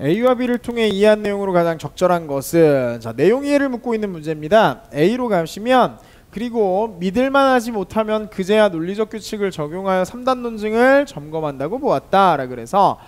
A와 B를 통해 이해한 내용으로 가장 적절한 것은 자 내용 이해를 묻고 있는 문제입니다. A로 가시면 그리고 믿을만 하지 못하면 그제야 논리적 규칙을 적용하여 3단 논증을 점검한다고 보았다 라 그래서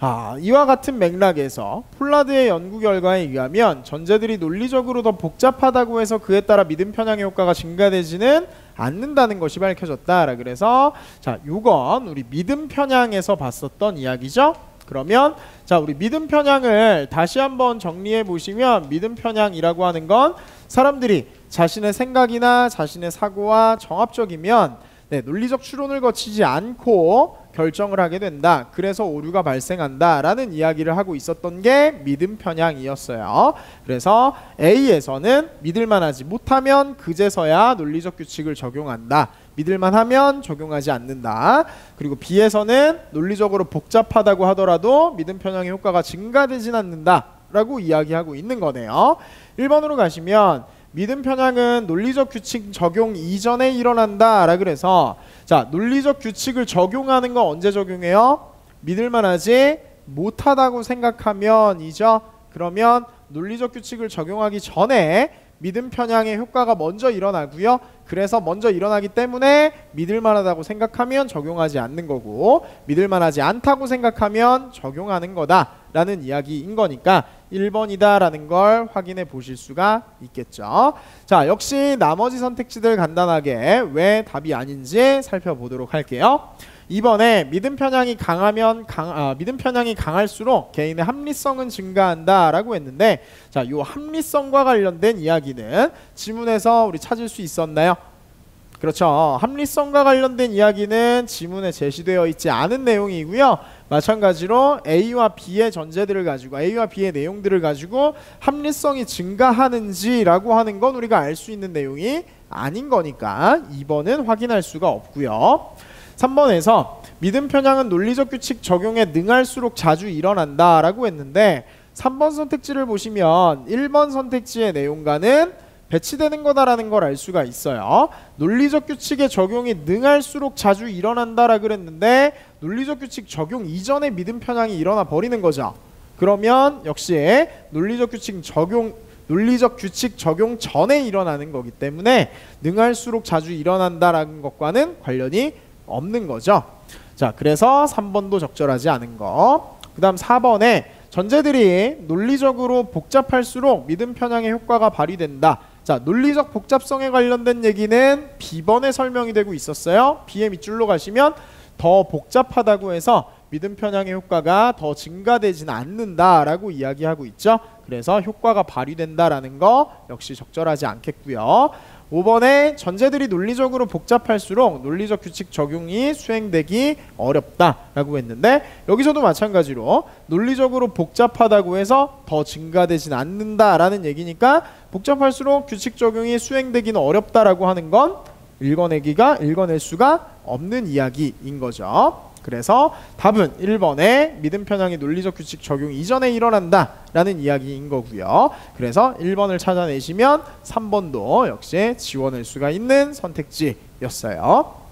아, 이와 같은 맥락에서 폴라드의 연구 결과에 의하면 전제들이 논리적으로 더 복잡하다고 해서 그에 따라 믿음 편향의 효과가 증가되지는 않는다는 것이 밝혀졌다 라 그래서 자, 요건 우리 믿음 편향에서 봤었던 이야기죠. 그러면 자 우리 믿음 편향을 다시 한번 정리해 보시면 믿음 편향이라고 하는 건 사람들이 자신의 생각이나 자신의 사고와 정합적이면 네, 논리적 추론을 거치지 않고 결정을 하게 된다. 그래서 오류가 발생한다라는 이야기를 하고 있었던 게 믿음 편향이었어요. 그래서 A에서는 믿을 만하지 못하면 그제서야 논리적 규칙을 적용한다. 믿을만 하면 적용하지 않는다. 그리고 B에서는 논리적으로 복잡하다고 하더라도 믿음 편향의 효과가 증가되진 않는다 라고 이야기하고 있는 거네요. 1번으로 가시면 믿음 편향은 논리적 규칙 적용 이전에 일어난다 라 그래서 자 논리적 규칙을 적용하는 거 언제 적용해요? 믿을만 하지 못하다고 생각하면이죠. 그러면 논리적 규칙을 적용하기 전에 믿음 편향의 효과가 먼저 일어나고요. 그래서 먼저 일어나기 때문에 믿을 만하다고 생각하면 적용하지 않는 거고 믿을 만하지 않다고 생각하면 적용하는 거다라는 이야기인 거니까 1번이다라는 걸 확인해 보실 수가 있겠죠. 자, 역시 나머지 선택지들 간단하게 왜 답이 아닌지 살펴보도록 할게요. 이번에 믿음 편향이 강하면 강, 아, 믿음 편향이 강할수록 개인의 합리성은 증가한다라고 했는데 자, 요 합리성과 관련된 이야기는 지문에서 우리 찾을 수 있었나요? 그렇죠. 합리성과 관련된 이야기는 지문에 제시되어 있지 않은 내용이고요. 마찬가지로 A와 B의 전제들을 가지고 A와 B의 내용들을 가지고 합리성이 증가하는지라고 하는 건 우리가 알 수 있는 내용이 아닌 거니까 2번은 확인할 수가 없고요. 3번에서 믿음 편향은 논리적 규칙 적용에 능할수록 자주 일어난다라고 했는데 3번 선택지를 보시면 1번 선택지의 내용과는 배치되는 거다라는 걸 알 수가 있어요. 논리적 규칙의 적용이 능할수록 자주 일어난다라 그랬는데 논리적 규칙 적용 이전에 믿음 편향이 일어나 버리는 거죠. 그러면 역시 논리적 규칙 적용 논리적 규칙 적용 전에 일어나는 거기 때문에 능할수록 자주 일어난다라는 것과는 관련이 없는 거죠. 자, 그래서 3번도 적절하지 않은 거. 그 다음 4번에 전제들이 논리적으로 복잡할수록 믿음 편향의 효과가 발휘된다. 자, 논리적 복잡성에 관련된 얘기는 B번에 설명이 되고 있었어요. B의 밑줄로 가시면 더 복잡하다고 해서 믿음 편향의 효과가 더 증가되지는 않는다라고 이야기하고 있죠. 그래서 효과가 발휘된다라는 거 역시 적절하지 않겠고요. 5번에 전제들이 논리적으로 복잡할수록 논리적 규칙 적용이 수행되기 어렵다라고 했는데 여기서도 마찬가지로 논리적으로 복잡하다고 해서 더 증가되진 않는다라는 얘기니까 복잡할수록 규칙 적용이 수행되기는 어렵다라고 하는 건 읽어내기가 읽어낼 수가 없는 이야기인 거죠. 그래서 답은 1번에 믿음 편향이 논리적 규칙 적용 이전에 일어난다 라는 이야기인 거고요. 그래서 1번을 찾아내시면 3번도 역시 지원할 수가 있는 선택지였어요.